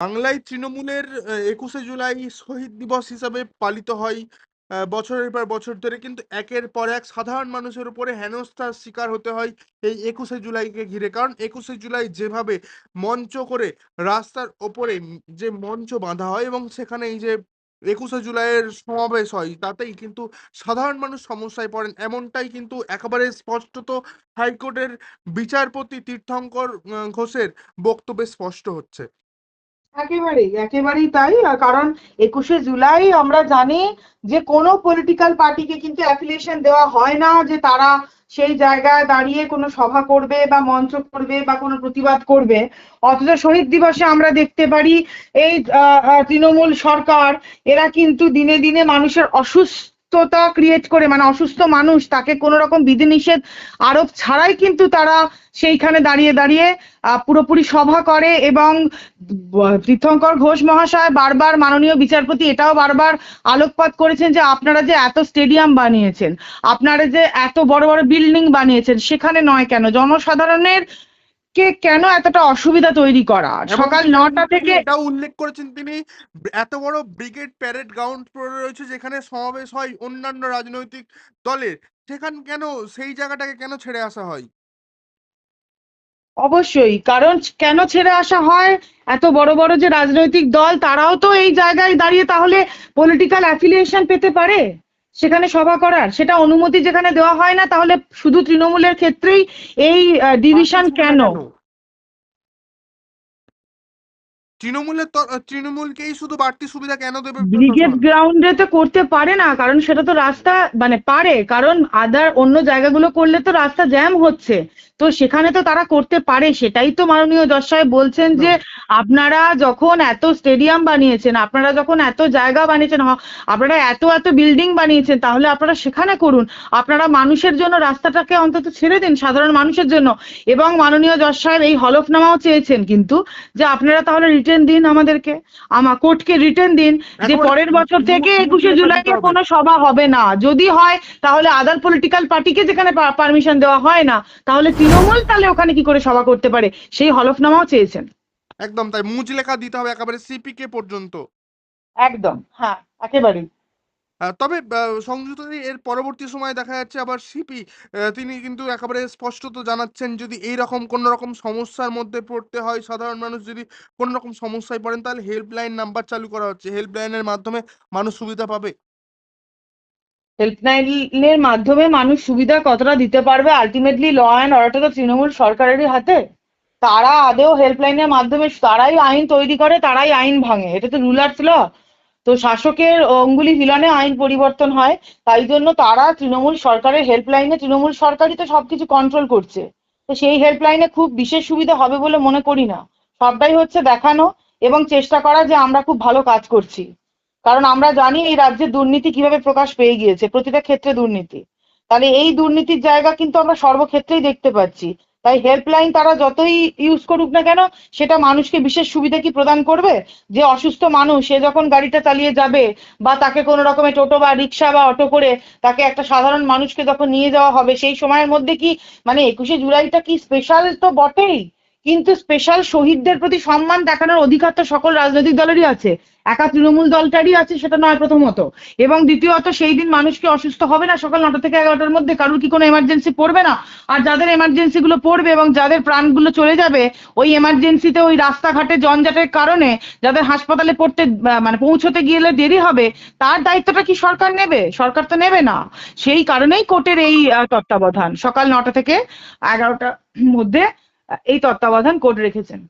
বাংলায় তৃণমূলের একুশে জুলাই শহীদ দিবস হিসাবে পালিত হয় বছরের পর বছর ধরে। কিন্তু একের পর এক সাধারণ মানুষের উপরে হেনস্থার শিকার হতে হয় এই একুশে জুলাইকে ঘিরে। কারণ একুশে জুলাই যেভাবে মঞ্চ করে রাস্তার ওপরে যে মঞ্চ বাঁধা হয় এবং সেখানে এই যে একুশে জুলাইয়ের সমাবেশ হয়, তাতেই কিন্তু সাধারণ মানুষ সমস্যায় পড়েন। এমনটাই কিন্তু একেবারে স্পষ্টত হাইকোর্টের বিচারপতি তীর্থঙ্কর ঘোষের বক্তব্যে স্পষ্ট হচ্ছে। একেবারেই একেবারেই তাই। কারণ একুশে জুলাই আমরা জানি যে কোনো পলিটিক্যাল পার্টিকে কিন্তু অ্যাফিলিয়েশন দেওয়া হয় না, যে তারা সেই জায়গায় দাঁড়িয়ে কোনো সভা করবে বা মঞ্চ করবে বা কোনো প্রতিবাদ করবে। অথচ শহীদ দিবসে আমরা দেখতে পারি, এই তৃণমূল সরকার, এরা কিন্তু দিনে দিনে মানুষের অসুস্থতা ক্রিয়েট করে মানে অসুস্থ মানুষ, তাকে কোনো রকম বিধিনিষেধ আরোপ ছাড়াই কিন্তু তারা সেইখানে দাঁড়িয়ে দাঁড়িয়ে পুরোপুরি সভা করে এবং তীর্থঙ্কর ঘোষ মহাশয় বারবার মাননীয় বিচারপতি এটাও বারবার আলোকপাত করেছেন যে আপনারা যে এত স্টেডিয়াম বানিয়েছেন, আপনারা যে এত বড় বড় বিল্ডিং বানিয়েছেন, সেখানে নয় কেন? জনসাধারণের কে কেন এতটা অসুবিধা তৈরি করা? সকাল নটা থেকে এটাও উল্লেখ করেছেন তিনি এত বড় ব্রিগেড প্যারেড গ্রাউন্ড ফ্লোরে রয়েছে যেখানে সমাবেশ হয় অন্যান্য রাজনৈতিক দলের। সেখান কেন সেই জায়গাটাকে কেন ছেড়ে আসা হয়? অবশ্যই কারণ কেন ছেড়ে আসা হয়? এত বড় বড় যে রাজনৈতিক দল তারাও তো এই জায়গায় দাঁড়িয়ে তাহলে পলিটিক্যাল অ্যাফিলিয়েশন পেতে পারে? সেখানে সভা করার। সেটা অনুমতি যেখানে দেওয়া হয় না তাহলে শুধু তৃণমূলের ক্ষেত্রেই এই ডিভিশন কেন? তৃণমূলের তৃণমূলকেই শুধু বাড়তি সুবিধা কেন দেবে? ব্রিগেড গ্রাউন্ডে তো করতে পারে না, কারণ সেটা তো রাস্তা মানে পারে, কারণ আদার অন্য জায়গাগুলো করলে তো রাস্তা জ্যাম হচ্ছে। তো সেখানে তো তারা করতে পারে, সেটাই তো মাননীয় জজ সাহেব বলছেন যে আপনারা যখন এত স্টেডিয়াম বানিয়েছেন, আপনারা যখন এত জায়গা বানিয়েছেন আপনারা এত এত বিল্ডিং বানিয়েছেন, তাহলে আপনারা সেখানে করুন। আপনারা মানুষের জন্য রাস্তাটাকে অন্তত ছেড়ে দিন, সাধারণ মানুষের জন্য। এবং মাননীয় জজ সাহেব এই হলফনামাও চেয়েছেন কিন্তু, যে আপনারা তাহলে রিটার্ন দিন আমাদেরকে আমার কোর্টকে রিটার্ন দিন যে পরের বছর থেকে একুশে জুলাই কোনো সভা হবে না। যদি হয় তাহলে আদার পলিটিক্যাল পার্টিকে যেখানে পারমিশন দেওয়া হয় না তাহলে তৃণমূল তাহলে ওখানে কি করে সভা করতে পারে? সেই হলফনামাও চেয়েছেন। একদম তাই মুজ লেখা দিতে হবে একেবারে সিপিকে পর্যন্ত। একদম হ্যাঁ একেবারেই। তবে সংযুক্ত এর পরবর্তী সময়ে দেখা যাচ্ছে আবার সিপি তিনি কিন্তু একেবারে স্পষ্টত জানাচ্ছেন যদি এই রকম কোন রকম সমস্যার মধ্যে পড়তে হয়, সাধারণ মানুষ যদি কোন রকম সমস্যায় পড়েন তাহলে হেল্পলাইন নাম্বার চালু করা হচ্ছে। হেল্পলাইনের মাধ্যমে মানুষ সুবিধা পাবে? হেল্পলাইনের মাধ্যমে মানুষ সুবিধা কতটা দিতে পারবে? আলটিমেটলি ল অ্যান্ড অর্ডারটা তো তৃণমূল সরকারেরই হাতে। তারা আদেও হেল্পলাইনের মাধ্যমে, তারাই আইন তৈরি করে, তারাই আইন ভাঙে। এটা তো রুলার্স ল তো শাসকের অঙ্গুলি হিলানে আইন পরিবর্তন হয়, তাই জন্য তারা তৃণমূল সরকারের হেল্পলাইনে তৃণমূল সরকারই তো সবকিছু কন্ট্রোল করছে। তো সেই হেল্পলাইনে খুব বিশেষ সুবিধা হবে বলে মনে করি না। সবটাই হচ্ছে দেখানো এবং চেষ্টা করা যে আমরা খুব ভালো কাজ করছি। কারণ আমরা জানি এই রাজ্যে দুর্নীতি কীভাবে প্রকাশ পেয়ে গিয়েছে, প্রতিটা ক্ষেত্রে দুর্নীতি। তাহলে এই দুর্নীতির জায়গা কিন্তু আমরা সর্বক্ষেত্রেই দেখতে পাচ্ছি। তাই হেল্পলাইন তারা যতই ইউজ করুক না কেন, সেটা মানুষকে বিশেষ সুবিধা কি প্রদান করবে? যে অসুস্থ মানুষ, সে যখন গাড়িটা চালিয়ে যাবে বা তাকে কোনো রকমের টোটো বা রিক্সা বা অটো করে তাকে একটা সাধারণ মানুষকে যখন নিয়ে যাওয়া হবে, সেই সময়ের মধ্যে কি মানে একুশে জুলাইটা কি স্পেশাল তো বটেই? কিন্তু স্পেশাল শহীদদের প্রতি সম্মান দেখানোর অধিকার তো সকল রাজনৈতিক দলেরই আছে। একা তৃণমূল দলটারই আছে, সেটা নয় প্রথমত। এবং দ্বিতীয়ত, সেই দিন মানুষকে অসুস্থ হবে না সকাল নটা থেকে এগারোটার মধ্যে, কারোর কি কোনো এমার্জেন্সি পড়বে না? আর যাদের এমার্জেন্সি গুলো পড়বে এবং যাদের প্রাণগুলো চলে যাবে, ওই এমার্জেন্সিতে ওই রাস্তাঘাটে জঞ্জাটের কারণে যাদের হাসপাতালে পড়তে মানে পৌঁছতে গেলে দেরি হবে, তার দায়িত্বটা কি সরকার নেবে? সরকার তো নেবে না। সেই কারণেই কোর্টের এই তত্ত্বাবধান। সকাল নটা থেকে এগারোটার মধ্যে এই তত্ত্বাবধান কোর্ট রেখেছেন।